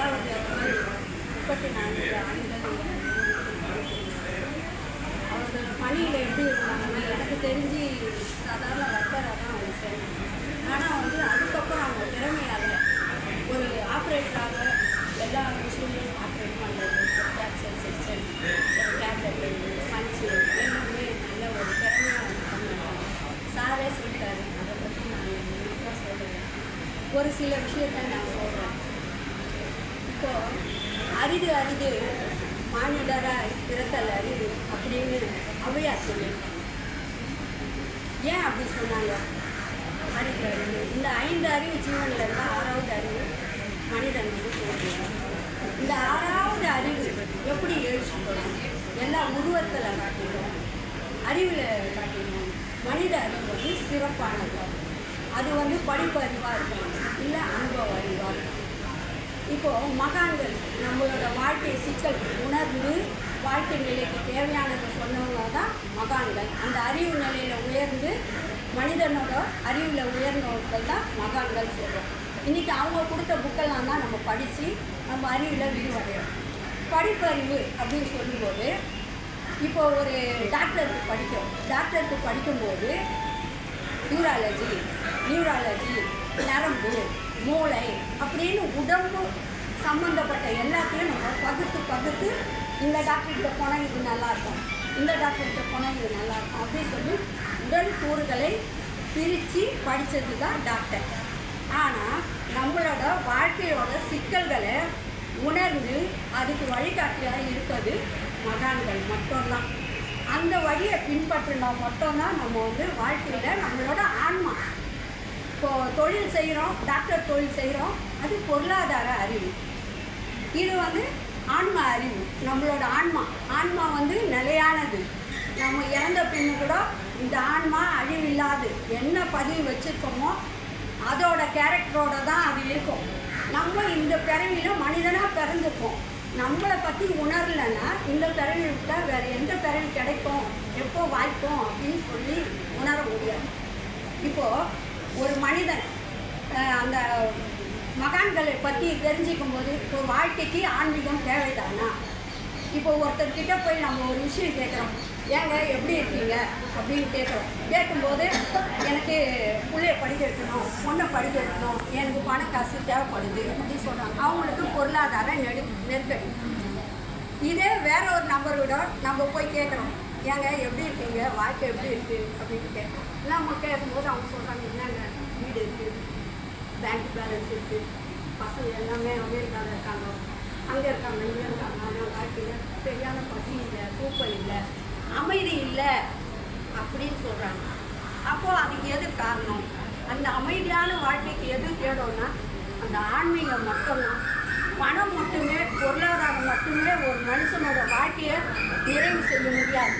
அதாவது முப்பத்தி நான்கு ஆண்டுகள் அவர்கள் பணியில் எப்படி இருந்தாங்கன்னா எனக்கு தெரிஞ்சு சாதாரண ஒர்க்கராக தான் அவங்க சேர்ந்தாங்க ஆனால் வந்து அதுக்கப்புறம் அவங்க திறமையால் ஒரு ஆப்ரேட்டராக எல்லா விஷயங்களையும் ஆப்ரேட் பண்ணுறது கேப்சல் செக்ஷன் ஒரு டேப்லெட் பஞ்சு எல்லாமே நல்ல ஒரு திறமையாக பண்ணாங்க சாரே சொல்லிட்டாரு. அதை பற்றி நான் என்ன சொல்லுவேன் ஒரு சில விஷயத்தை நான் சொல்கிறேன் இப்போ அரிது அரிது மானிடராய் பிறத்தல் அரிது அப்படின்னு ஔவையார் சொல்லியிருக்காங்க. ஏன் அப்படி சொன்னாங்க? அரிது அறிவு இந்த ஐந்து அறிவு ஜீவனில் இருந்த ஆறாவது அறிவு மனிதன் வந்து இந்த ஆறாவது அறிவு எப்படி எழுச்சிக்கணும் எல்லா உருவத்தில் காட்டிடும் அறிவில் காட்டிடும் மனித அறிவு வந்து சிறப்பானது. அது வந்து படிப்பு அறிவாக இருக்கும் இல்லை அனுபவ அறிவாக இருக்கும் இப்போ மகான்கள் நம்மளோட வாழ்க்கை சிக்கல் உணர்ந்து வாழ்க்கை நிலைக்கு தேவையானதை சொன்னவங்க தான் மகான்கள். அந்த அறிவு நிலையில் உயர்ந்து மனிதனோட அறிவில் உயர்ந்தவர்கள் தான் மகான்கள் சொல்கிறோம் இன்றைக்கி அவங்க கொடுத்த புக்கெல்லாம் தான் நம்ம படித்து நம்ம அறிவில் விரிவடையும் படிப்பறிவு அப்படின்னு சொல்லும்போது இப்போ ஒரு டாக்டருக்கு படிக்கும் டாக்டருக்கு படிக்கும்போது யூராலஜி நியூராலஜி நரம்பு மூளை அப்படின்னு உடம்பு சம்மந்தப்பட்ட எல்லாத்தையும் நம்ம பகுத்து பகுத்து இந்த டாக்டர்கிட்ட போனால் இது நல்லா இருக்கும் இந்த டாக்டர்கிட்ட போனால் இது நல்லா இருக்கும் அப்படின்னு சொல்லி உடல் கூறுகளை பிரித்து படித்தது தான் டாக்டர் ஆனால் நம்மளோட வாழ்க்கையோட சிக்கல்களை உணர்ந்து அதுக்கு வழிகாட்டியாக இருப்பது மகான்கள் மட்டும்தான். அந்த வழியை பின்பற்றினா மட்டும்தான் நம்ம வந்து வாழ்க்கையில் நம்மளோட ஆன்மா இப்போது தொழில் செய்கிறோம் டாக்டர் தொழில் செய்கிறோம் அது பொருளாதார அறிவு. இது வந்து ஆன்மா அறிவு. நம்மளோட ஆன்மா. ஆன்மா வந்து நிலையானது. நம்ம இறந்த பின்னு கூட இந்த ஆன்மா அழிவில்லாது. என்ன பதிவு வச்சுருக்கோமோ அதோட கேரக்டரோட தான் அது இருக்கும். நம்ம இந்த பிறவியில் மனிதனாக பிறந்திருக்கோம். நம்மளை பற்றி உணரலைன்னா இந்த பிறவி விட்டால் வேறு எந்த பிறவி கிடைக்கும்? எப்போ வாய்க்கும் அப்படின்னு சொல்லி உணர முடியாது. இப்போது ஒரு மனிதன் அந்த மகான்களை பற்றி தெரிஞ்சிக்கும் போது ஒரு வாழ்க்கைக்கு ஆன்மீகம் தேவைதானா? இப்போ ஒருத்தர்கிட்ட போய் நம்ம ஒரு விஷயம் கேட்குறோம். ஏங்க எப்படி இருக்கீங்க? அப்படின்னு கேட்குறோம். கேட்கும்போது எனக்கு பிள்ளைய படிக்க வைக்கணும் பொண்ணை படிக்க வைக்கணும் எனக்கு பண காசு தேவைப்படுது அப்படின்னு சொல்கிறாங்க அவங்களுக்கு பொருளாதார நெடு நெருக்கடி. இதே வேற ஒரு நபரோட நம்ம போய் கேட்குறோம். ஏங்க எப்படி இருக்கீங்க? வாழ்க்கை எப்படி இருக்குது அப்படின்னு கேட்டேன். எல்லாம் அவங்க கேட்கும்போது அவங்க சொல்கிறாங்க என்னங்க வீடு இருக்குது பேங்க் பேலன்ஸ் இருக்குது பசங்க எல்லாமே அமெரிக்காவில் இருக்காங்க. அங்கே இருக்காங்க இங்கே இருக்காங்க. ஆனால் வாழ்க்கையில் சரியான பசி இல்லை தூக்கம் இல்லை அமைதி இல்லை அப்படின்னு சொல்கிறாங்க அப்போது அதுக்கு எது காரணம்? அந்த அமைதியான வாழ்க்கைக்கு எது தேடும்னா அந்த ஆன்மீகம் மட்டும்தான். பணம் மட்டுமே பொருளாதாரம் மட்டுமே ஒரு மனுஷனோட வாழ்க்கையை நிறைவு செய்ய முடியாது.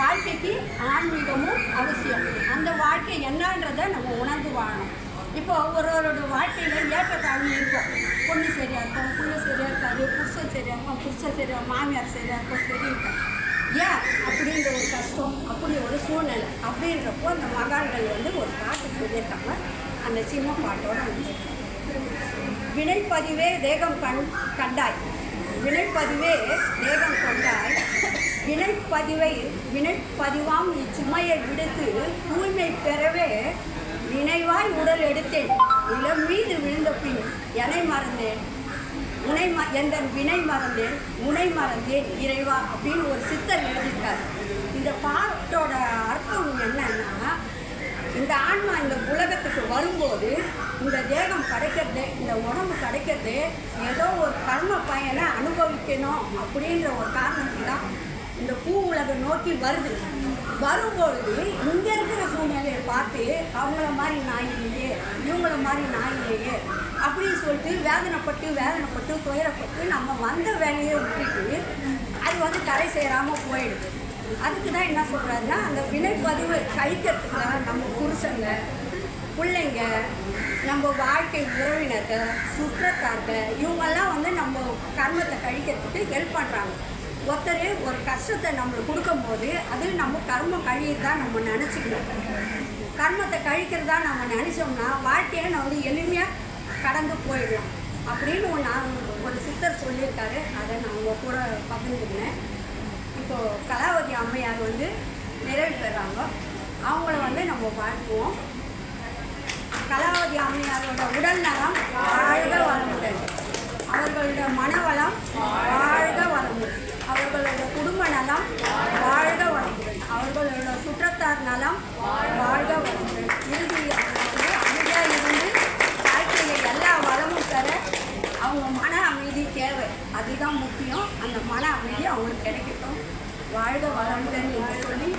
வாழ்க்கைக்கு ஆன்மீகமும் அவசியம். அந்த வாழ்க்கை என்னன்றதை நம்ம உணர்ந்து வாழணும் இப்போ ஒருவரோட வாழ்க்கையில் ஏற்றத்தாழ்வு இருக்கும். பொண்ணு சரியாக இருக்கும் பிள்ளை சரியாக இருக்காது புருஷன் சரியாக இருக்கும் புருஷன் சரியாக மாமியார் சரியாக இருக்கும் சரி இருக்கும் ஏன்? அப்படின்ற ஒரு கஷ்டம் அப்படி ஒரு சூழ்நிலை அப்படின்றப்போ அந்த மகான்கள் வந்து ஒரு பாட்டு சொல்லியிருக்காங்க. அந்த சின்ன பாட்டோட வந்து வினைப்பதிவே தேகம் கண் கண்டாய். வினைப்பதிவே வேகம் கொண்டால் வினைப்பதிவை வினைப்பதிவாம் இச்சுமையை விடுத்து தூய்மை பெறவே நினைவாய் உடல் எடுத்தேன். இளம் மீது விழுந்த பின் எனை மறந்தேன். உனை ம எந்த வினை மறந்தேன். உனை மறந்தேன் இறைவா அப்படின்னு ஒரு சித்தர் எழுதியிருக்கார். இந்த பாட்டோட அர்த்தம் என்னன்னா இந்த ஆன்மா இந்த உலகத்துக்கு வரும்போது இந்த தேகம் கிடையாது இந்த உடம்பு கிடைக்கிறது ஏதோ ஒரு கர்ம பயனை அனுபவிக்கணும் அப்படின்ற ஒரு காரணத்துக்கு தான் இந்த பூ உலகம் நோக்கி வருது. வரும்பொழுது இங்கே இருக்கிற சூழ்நிலையை பார்த்து அவங்கள மாதிரி நாய் இல்லையே இவங்கள மாதிரி நாய் இல்லையே அப்படின்னு சொல்லிட்டு வேதனைப்பட்டு வேதனைப்பட்டு துயரப்பட்டு நம்ம வந்த வேலையை விட்டுட்டு அது வந்து கரை சேராமல் போயிடுது. அதுக்கு தான் என்ன சொல்கிறாருன்னா அந்த வினைப்பதிவு கழிக்கிறதுக்கு நம்ம புருஷங்க பிள்ளைங்க நம்ம வாழ்க்கை உறவினர்கள் சுற்றத்தார்கள் இவங்கெல்லாம் வந்து நம்ம கர்மத்தை கழிக்கிறதுக்கு ஹெல்ப் பண்ணுறாங்க ஒருத்தர் ஒரு கஷ்டத்தை நம்மளுக்கு கொடுக்கும்போது அது நம்ம கர்மம் கழியறதா நம்ம நினச்சிக்கணும். கர்மத்தை கழிக்கிறதா நம்ம நினச்சோம்னா வாழ்க்கையை நம்ம வந்து எளிமையாக கடந்து போயிடலாம். அப்படின்னு ஒரு நான் ஒரு சித்தர் சொல்லியிருக்காரு. அதை நான் உங்கள் கூட பகிர்ந்துக்கினேன் இப்போது கலாவதி அம்மையார் வந்து நிறைவு பெறாங்க. அவங்கள வந்து நம்ம வாழ்த்துவோம். கலாவதி அம்மையாரோட உடல் நலம் வாழ்க வளமுடன். அவர்களோட மனவளம் வாழ்க வளமுடன். அவர்களோட குடும்ப நலம் வாழ்க வளமுடன். அவர்களோட சுற்றத்தார் நலம் வாழ்க வளமுடன். இறுதி வந்து அமைதியாக இருந்து வாழ்க்கையில் எல்லா வளமும் பெற அவங்க மன அமைதி தேவை. அதுதான் முக்கியம். அந்த மன அமைதி அவங்களுக்கு கிடைக்கட்டும். வாழ்க வளமுடன் என்று சொல்லி